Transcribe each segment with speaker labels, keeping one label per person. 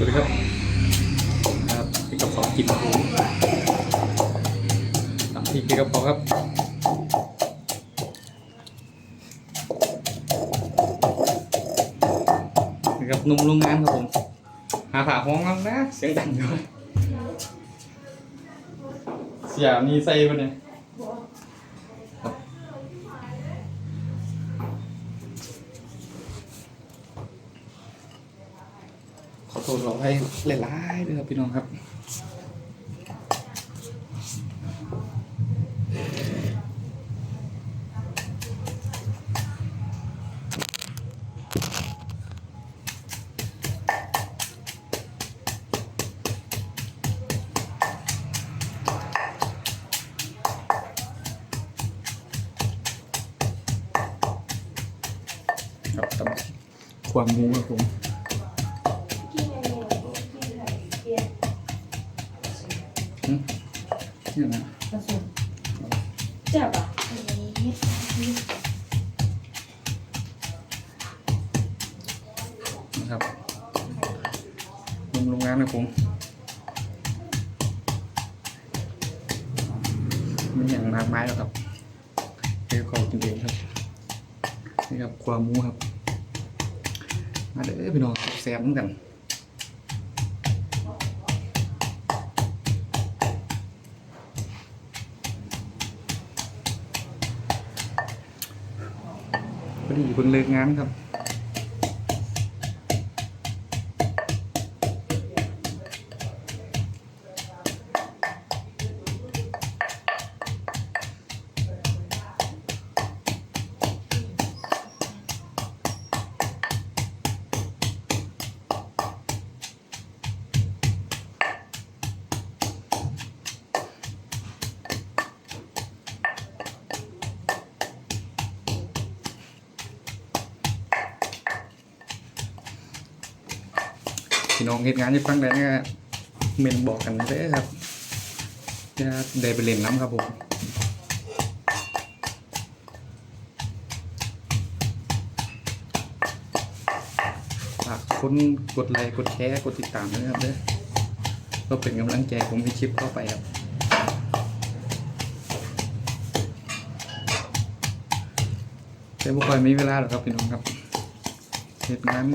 Speaker 1: สวัสดีครับครับพี่กับของกินตามที่พี่กับของครับนี่ครับนุ่มโรงงานครับผม หาผ่าห้องแล้วนะ เสียงดังด้วยเสียมีใส่ปะเนี่ยครับขอโทษเราให้หลายๆด้วยครับพี่น้องครับครับตำความมูครับผม ครับลงโรงงานครับผมไม่อย่างมากไม้หรอกครับเดี๋ยวเขากินเองครับนี่ครับความมูครับ มาเด้อพี่น้องแซ่บเหมือนกันพอดีเพิ่งเลิกงานครับ พี่น้องเหตุงานที่ฟังได้เนี่ยเมนบอกกันเด้ครับจะได้ไปเล่นน้ำครับผมฝากคนกดไลค์กดแชร์กดติดตามด้วยนะครับเด้อก็เป็นกำลังใจผมให้คลิปเข้าไปครับแต่บุคคลมีเวลาหรอกครับพี่น้องครับเหตุงาน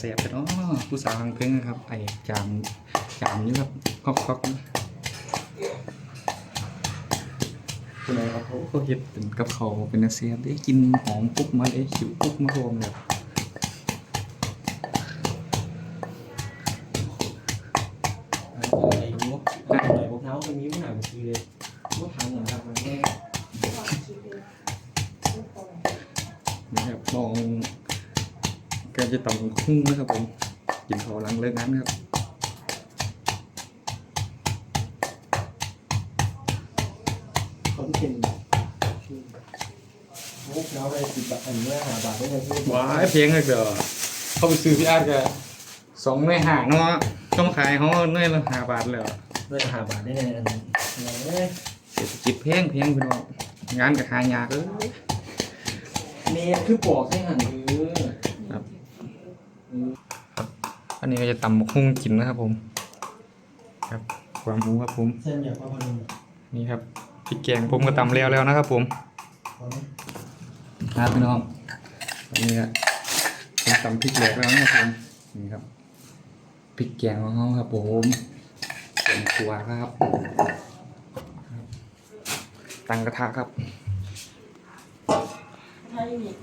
Speaker 1: เป็นตาเสียบไปเนาะผู้สาวทางเพ่งนะครับ ไอ้จามจามนี่ครับคอกคอกคนไหนครับเขาเขาเห็ดเป็นกับเขาเป็นเซียบได้กินหอมปุ๊บมาเลยหิวปุ๊บมาโฮมแบบ
Speaker 2: อะไรรู้อะไรพวกเขาคนนี้ไม่หนาบางทีเลยว่าทางเหมือนกันมันแค่
Speaker 1: จะต่ำคุ้งนะครับผมกินเขาวหลังเลิกงานครับ
Speaker 2: เขาเป็นพวกเขาไปสิบบาทอันเมื่อหาบาทได้เลยพี่
Speaker 1: ว้ายเพียงเลยเด้อเขาไปซื้อพี่อาร์ตกันสองในห่างเนาะต้องขายเขาเนื่อยละห้าบาทเลย
Speaker 2: ด้วยหาบาทได้เลยอันนี้อะไรเนี่ย
Speaker 1: เศรษฐกิจแพงแพงพี่น้องงานกับหายากเอ้ย
Speaker 2: เมย์คือปอกให้หันคือ
Speaker 1: ครับ อันนี้ก็จะตำบักหุ่งกินนะครับผม ครับความรู้ครับผม
Speaker 2: เส้นอยากว่ามัน
Speaker 1: นี่ครับพริกแกงผมก็ตำแล้วแล้วนะครับผม
Speaker 2: พอไหม
Speaker 1: ครับพี่น้องอันนี้ก็ผมตำพริกแหลกแล้วนะครับผมนี่ครับพริกแกงของเขาครับผมเป็นตัวครับตั้งกระทะครับ
Speaker 3: ถ้าอย่างนี้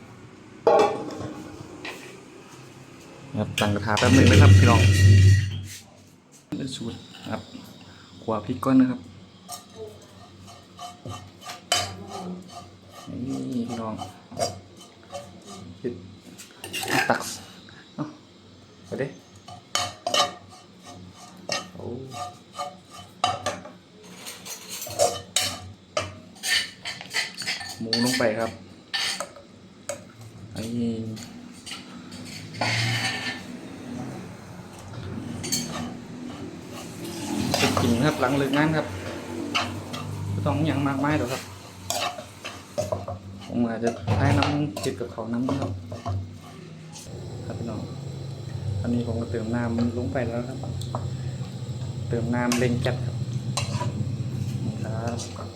Speaker 1: ครับตั้งกระทะแป๊บหนึงนะครับพี่น้องสูตรครับขวาพริกก้อนนะครับนี่พี่น้องปิดตักเนาะไปดิโอ้หมูลงไปครับไอ้จะ กินครับหลังเลิกงานครับไม่ต้องหยังมากมายหรอกครับ ผมอาจจะให้น้ำจิตกับเขาน้ำครับ ครับพี่น้องตอนนี้ผมก็เติมน้ำลงไปแล้วครับ เติมน้ำเล็งจัดครับครับ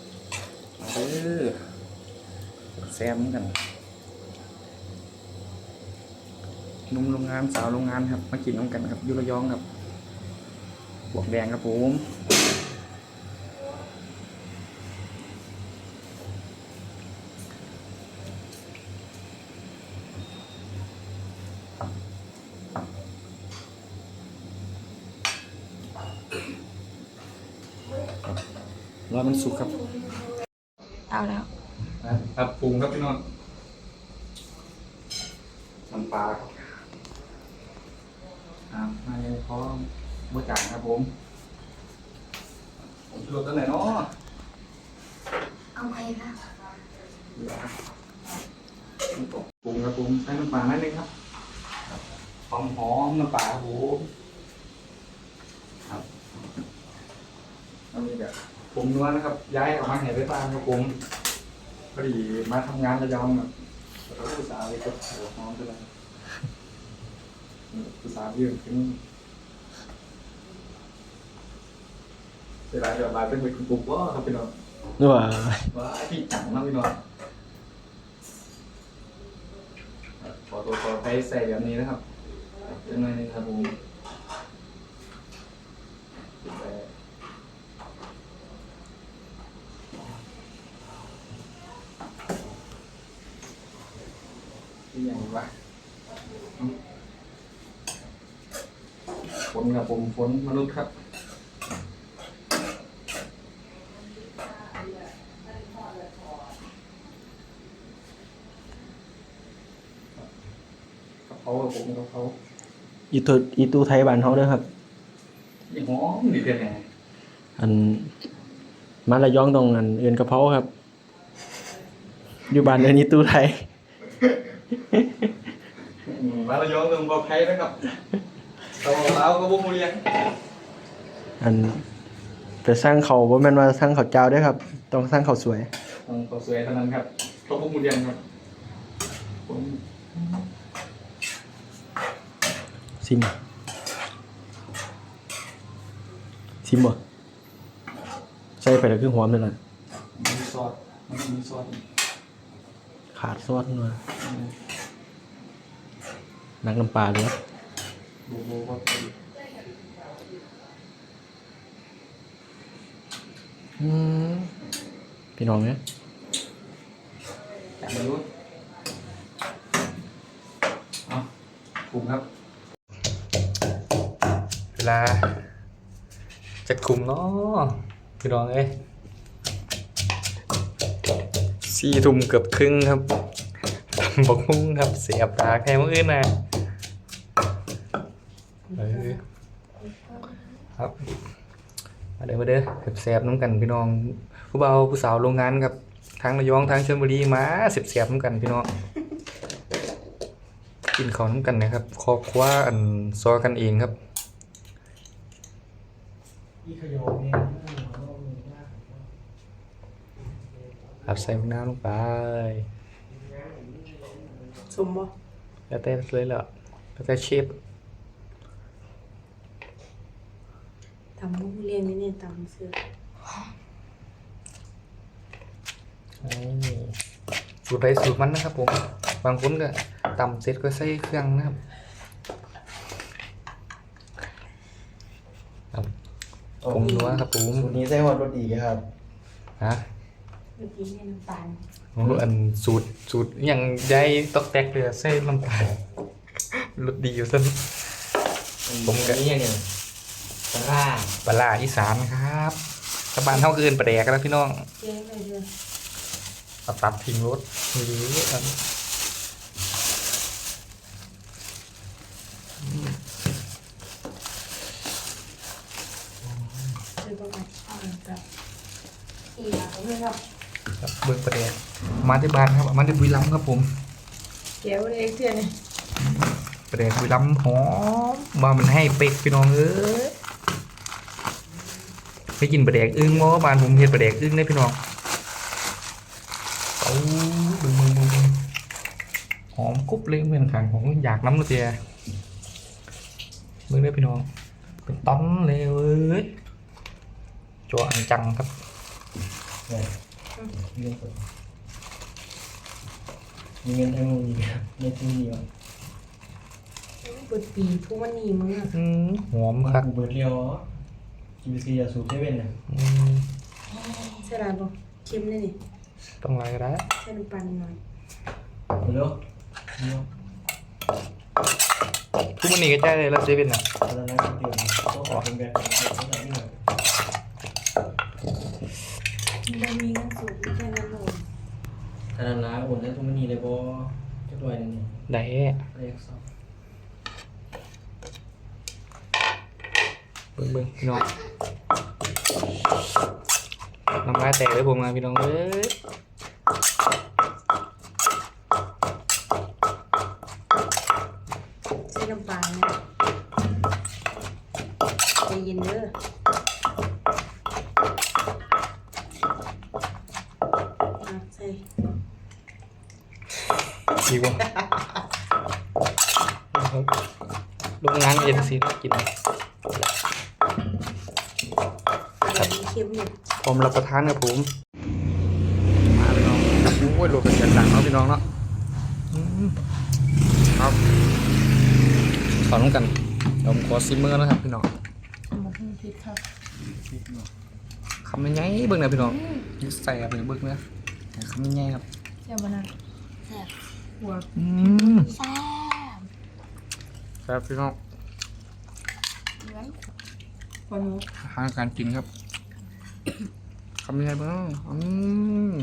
Speaker 1: มาเด้อแซมกันนุ่มโรงงานสาวโรงงานครับ มากินน้ำกันครับยุระยองครับ บวกแดงครับผมรอมันสุกครับ
Speaker 3: เอาแล้ว
Speaker 1: ครับปรุงครับพี่น้องน้ำปลาครับอ่าให้พร้อม เมื่อจางครับผม ผมชูรสตั้งไหนเนาะ
Speaker 3: เอาไปค่ะ
Speaker 1: เหลือปรุงครับปรุงใส่น้ำปลาหน่อยนึงครับหอมหอมน้ำปลาครับผมครับอันนี้แบบปรุงนัวนะครับ ย้ายออกมาเห็นไปบ้างครับผมพอดีมาทำงานระยองแบบแล้วก็อุตส่าห์เลยก็หัวหอมไปเลยอุตส่าห์ยืนขึ้น เวลาเดี๋ยวมาเป็นไปคุณปุ๊บว่าครับพี่น้อง
Speaker 2: ว้า
Speaker 1: ว่าพี่จังมากพี่น้องขอตัวขอไปใส่แบบนี้นะครับเป็นหน่อยหนึงครับผมใส่ที่ยังวะอืมฝนครับผมฝนมนุษย์ครับ เพรากับผมกะเพรา
Speaker 2: อีตูอีตูไทยบ้านเฮาเด้อครับ
Speaker 1: อย่างหอมดีเกินไง
Speaker 2: อันมาระยองตรงอันเอื่นกระเพราครับ อยู่บ้านเอื่นอีตูไทย
Speaker 1: อืมมาระยองเมืองบอกใครนะครับเราเราก็บุ้งเรียน
Speaker 2: อันไปสร้างเขาบ่แม่นว่าสร้างเขาเจ้าเด้อครับ ต้องสร้างเขาสวย
Speaker 1: ต้องตัวสวยเท่านั้นครับเขาบุ้งเรียนครับผม
Speaker 2: ซิมซิมบ่ใส่ไปแล้วคือหอมเลยล่ะ
Speaker 1: มีซอสมันมีซอส
Speaker 2: ขาดซอสมานักน้ำปลาเลย
Speaker 1: ดูดูว่า
Speaker 2: อืมพี่น้องเนี่ย
Speaker 1: แต่ไม่รู้เอาปรุงครับเวลาจะคุมเนาะพี่น้องเอ้ยสี่ทุ่มเกือบครึ่งครับตำบกหุ่งครับเสียบตาแค่มื่ออื่นนะเออครับมาเด้อมาเด้อแสบน้ำกันพี่น้อง ผู้เบาผู้สาวโรงงานครับทางระยองทางชลบุรีมาเสียบๆน้ำกันพี่น้องกินข้าวน้ำกันนะครับครอบครัวอันซอกันเองครับ ครับใส่มะนาวลงไป
Speaker 3: สมบ่
Speaker 1: แล้วแต่เลยเหรอแล้วแต่เชฟ
Speaker 3: ทำมุกเรียนนี่เนี่ยตำเสื้อ
Speaker 1: นี่สูตรไปสูตรมันนะครับผม บางคนก็ตำเสร็จก็ใส่เครื่องนะครับครับ ผงนัวครับผม
Speaker 2: สูตรนี้ใส่หอดรสดีครับ
Speaker 1: ฮะ
Speaker 3: เมื่อกี้เนี่ยน้ำตาล
Speaker 1: โอ้อันสูตรสูตรอหย่างใหญ่ตอกแตกเลยอะใส่น้ำตาลรสดีอยู่ซะ ผมก็
Speaker 2: นี่ยังไงปลาร้า
Speaker 1: ปลาร้าอีสานครับชาวบ้านเท่าคืนปลาแดกกันแล้วพี่น้อง
Speaker 3: เจ๊เลยเด้อ
Speaker 1: เอาตัดตัดทิ้งรถหรืออัน
Speaker 3: คือประมาณอ่านกับ อีหลาเพื่อนครับ
Speaker 1: ครับเบิร์ประเดี๋ยวมาที่บ้านครับ มาที่บุรีรัมย์ครับผม
Speaker 3: แก้วเล็กเพื่อนนี่
Speaker 1: ประเดี๋ยวบุรีรัมย์หอมมามันให้เป็กพี่น้องเอ้ยไปกินประเดกอึ้งมั้บ้านผมเห็ดประเดกอึ้งได้พี่น้องเอาบึงบึงบึงบึงหอมกรุบเลยเหมือนขังของอยากน้ำละเตียมึงได้อพี่น้องเป็นต้นเลยเว้ยจัวอังจังครับ
Speaker 2: เนี่ยเรื่องคนมีเงินทั้งมีในที่เดียว
Speaker 3: เปิดปีทุกวันนี้มึงอะ
Speaker 1: อืมหอม
Speaker 2: มา
Speaker 1: ครับ
Speaker 2: เบิดเรียวกินซียาสูบเซเว่นน่ะ
Speaker 1: อืม
Speaker 3: ใช่ไรบ่เค็มเลยนี่
Speaker 1: ต้องอะไรก็ได้
Speaker 3: ใส่น้ำปลาหน่อย
Speaker 2: เร็วเร็ว
Speaker 1: ทุกวันนี้ก็ใจเลยแล้วเซเว่นอะ
Speaker 2: ตอนนั้นก็เตรียมก็ขอเป็นแบบของแบบนี้หน่อย
Speaker 3: มีเงินสูงแค่นั้นเลย
Speaker 2: ขนาดน้าโอนได้วทุกมันนี่เลยบ่จักด้วยนี่
Speaker 1: ได้
Speaker 2: เรียกสอบ
Speaker 1: เบิ่งเบิ่งพี่น้องน้ำลายแตกเลยผมมาพี่น้องเอ้ย
Speaker 3: ใส่น้ำปลาเนี่ยใจเย็นเด้อ
Speaker 1: ว่าลงงานเย็นสิกิน
Speaker 3: อะไรนี่เค็มเนี่ย
Speaker 1: พร้อมรับประทานครับผม มาพี่น้องโอ้ยโลกเป็นเสียงดังเนาะพี่น้องเนาะอืมครับขอน้องกันเดี๋ยวผมขอซิมเมอร์นะครับพี่น้อง
Speaker 3: มันคือพริกครับ
Speaker 1: คำยังไงเบิ่งนะพี่น้องนี่ใส่ไปเบิ่งนะคำยังไงครับ
Speaker 3: แซ่บมันนะแซ่บ หัว
Speaker 1: อืม
Speaker 3: แซ่บ
Speaker 1: ครับพี่น้อง
Speaker 3: เหมือนวันนี้
Speaker 1: อาหารการกินครับคำยังไงบ้างอืม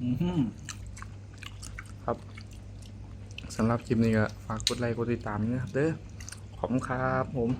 Speaker 2: อืม
Speaker 1: ครับสำหรับคลิปนี้ก็ฝากกดไลค์กดติดตามด้วยนะครับเด้อขอบคุณครับผม